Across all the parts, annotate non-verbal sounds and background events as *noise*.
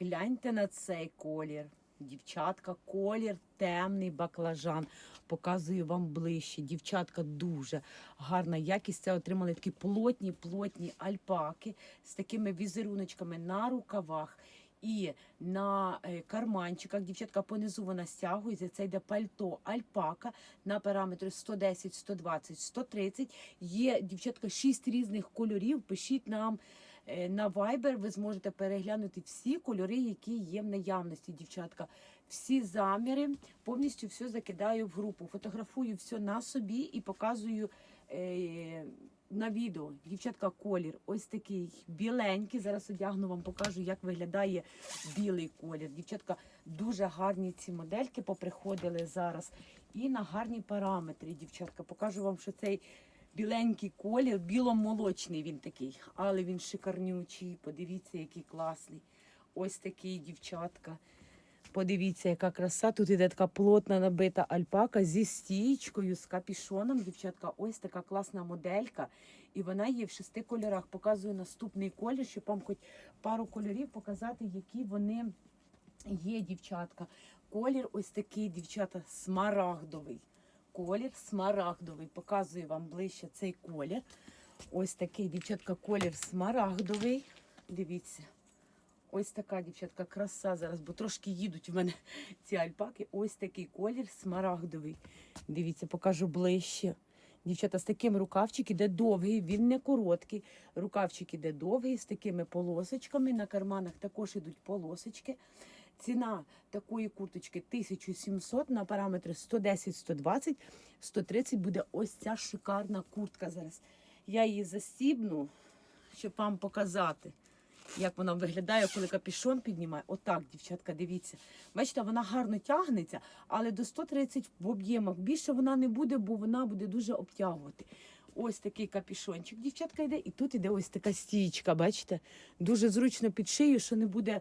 Гляньте на цей колір. Дівчатка, колір темний баклажан. Показую вам ближче. Дівчатка дуже гарна якість. Це отримали такі плотні, плотні альпаки з такими візеруночками на рукавах. І на е, карманчиках дівчатка понизу вона стягується. Це йде пальто альпака на параметри 110, 120, 130. Є дівчатка шість різних кольорів. Пишіть нам на Viber. Ви зможете переглянути всі кольори, які є в наявності, дівчатка. Всі заміри повністю все закидаю в групу. Фотографую все на собі і показую. Е, на відео дівчатка колір ось такий біленький. Зараз одягну вам покажу, як виглядає білий колір. Дівчатка дуже гарні ці модельки поприходили зараз. І на гарні параметри, дівчатка. Покажу вам, що цей біленький колір, біломолочний він такий, але він шикарнючий. Подивіться, який класний. Ось такий дівчатка. Подивіться, яка краса. Тут іде така плотна набита альпака зі стічкою, з капішоном. Дівчатка, ось така класна моделька. І вона є в шести кольорах. Показую наступний колір, щоб вам хоч пару кольорів показати, які вони є, дівчатка. Колір ось такий, дівчата, смарагдовий. Колір смарагдовий. Показую вам ближче цей колір. Ось такий, дівчатка, колір смарагдовий. Дивіться. Ось така дівчатка краса зараз, бо трошки їдуть в мене *laughs* ці альпаки. Ось такий колір смарагдовий. Дивіться, покажу ближче. Дівчата, з таким рукавчик іде довгий, він не короткий. Рукавчик іде довгий, з такими полосочками. На карманах також ідуть полосочки. Ціна такої курточки 1700 на параметри 110, 120, 130 буде ось ця шикарна куртка зараз. Я її застібну, щоб вам показати як вона виглядає, коли капішон піднімає. Отак, дівчатка, дивіться. Бачите, вона гарно тягнеться, але до 130 в об'ємах більше вона не буде, бо вона буде дуже обтягувати. Ось такий капішончик, дівчатка йде, і тут іде ось така стічка, бачите? Дуже зручно під шию, що не буде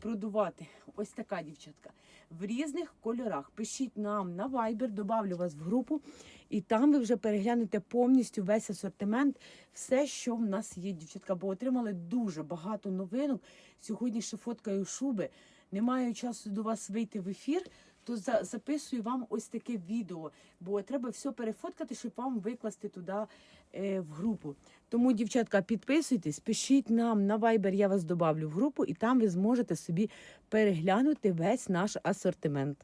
продувати. Ось така дівчатка. В різних кольорах. Пишіть нам на Viber, добавлю вас в групу, і там ви вже переглянете повністю весь асортимент, все, що в нас є, дівчатка, бо отримали дуже багато новинок. Сьогодні ще фоткаю шуби. Не маю часу до вас вийти в ефір, то за- записую вам ось таке відео, бо треба все перефоткати, щоб вам викласти туди е, в групу. Тому, дівчатка, підписуйтесь, пишіть нам на Viber, я вас добавлю в групу, і там ви зможете собі переглянути весь наш асортимент.